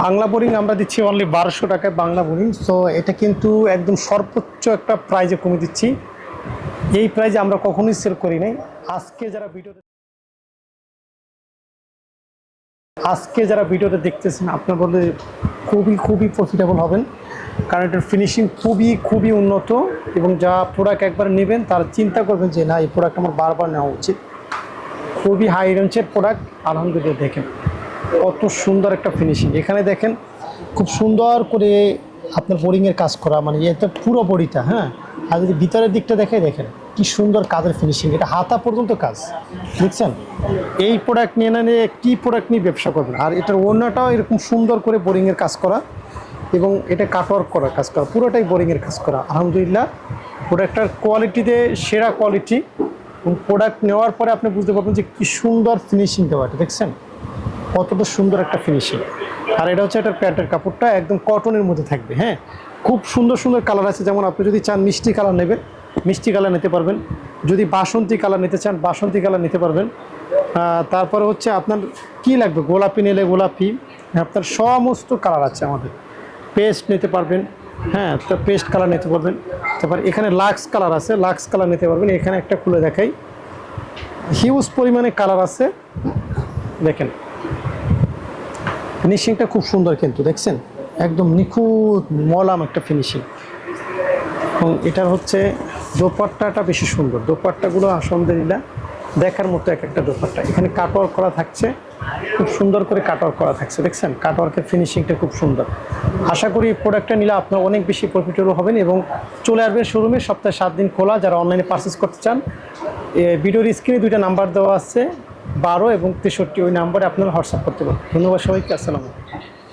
Bangla boring আমরা দিচ্ছি only বারোশো টাকায় বাংলা বোরিং সো এটা কিন্তু একদম সর্বোচ্চ একটা প্রাইজে কমে দিচ্ছি। এই প্রাইজে আমরা কখনোই সেল করি নাই। আজকে যারা ভিডিওতে আজকে যারা ভিডিওটা দেখতেছেন, আপনার বলতে খুবই খুবই প্রফিটেবল হবেন। কারণ এটার ফিনিশিং খুবই খুবই উন্নত এবং যা প্রোডাক্ট একবার নেবেন, তার চিন্তা করবেন যে, না, এই প্রোডাক্ট আমার বারবার নেওয়া উচিত। খুবই হাই রেঞ্জের প্রোডাক্ট আলহামদুলিল্লাহ, দেখেন। কত সুন্দর একটা ফিনিশিং এখানে দেখেন, খুব সুন্দর করে আপনার বোরিংয়ের কাজ করা মানে এটা পুরো বডিটা হ্যাঁ? আর যদি ভিতরের দিকটা দেখে, দেখেন, কি সুন্দর কাজের ফিনিশিং এটা হাতা পর্যন্ত কাজ, দেখছেন? এই প্রোডাক্ট নিয়ে না নিয়ে কী প্রোডাক্ট নিয়ে ব্যবসা করবেন? আর এটার অন্যটাও এরকম সুন্দর করে বোরিংয়ের কাজ করা, এবং এটা কাটওয়ার্ক করার কাজ করা, পুরোটাই বোরিংয়ের কাজ করা। আলহামদুলিল্লাহ প্রোডাক্টটার কোয়ালিটিতে সেরা কোয়ালিটি এবং প্রোডাক্ট নেওয়ার পরে আপনি বুঝতে পারবেন যে কী সুন্দর ফিনিশিং দেওয়া এটা দেখছেন? কতটা সুন্দর একটা ফিনিশিং আর এটা হচ্ছে এটার প্যান্টের কাপড়টা, একদম কটনের মধ্যে থাকবে হ্যাঁ? খুব সুন্দর সুন্দর কালার আছে। যেমন আপনি যদি চান মিষ্টি কালার নেবেন, মিষ্টি কালার নিতে পারবেন। যদি বাসন্তী কালার নিতে চান, বাসন্তী কালার নিতে পারবেন। তারপরে হচ্ছে আপনার কি লাগবে? গোলাপি নিলে গোলাপি। আপনার সমস্ত কালার আছে আমাদের। পেস্ট নিতে পারবেন হ্যাঁ? তো পেস্ট কালার নিতে পারবেন। তারপর এখানে লাক্স কালার আছে লাক্স কালার নিতে পারবেন। এখানে একটা খুলে দেখাই। হিউজ পরিমাণে কালার আছে। দেখেন। ফিনিশিংটা খুব সুন্দর কিন্তু, দেখছেন? একদম নিখুঁত, মলাম একটা ফিনিশিং এবং এটার হচ্ছে দোপাট্টাটা বেশি সুন্দর। দোপাট্টাগুলো আলহামদুলিল্লাহ দেখার মতো এক একটা দোপাট্টা। এখানে কাটওয়ার্ক করা থাকছে, খুব সুন্দর করে কাটওয়ার্ক করা থাকছে, দেখছেন? কাটওয়ার্কের ফিনিশিংটা খুব সুন্দর। আশা করি এই প্রোডাক্টটা নিলে আপনার অনেক বেশি প্রফিটেবল হবেন এবং চলে আসবেন শোরুমে সপ্তাহে সাত দিন খোলা। যারা অনলাইনে পারচেস করতে চান ভিডিওর স্ক্রিনে দুইটা নাম্বার দেওয়া আছে, বারো এবং তেষট্টি, ওই নাম্বারে আপনারা হোয়াটসঅ্যাপ করতে পারেন। ধন্যবাদ সবাইকে, আসসালামু আলাইকুম।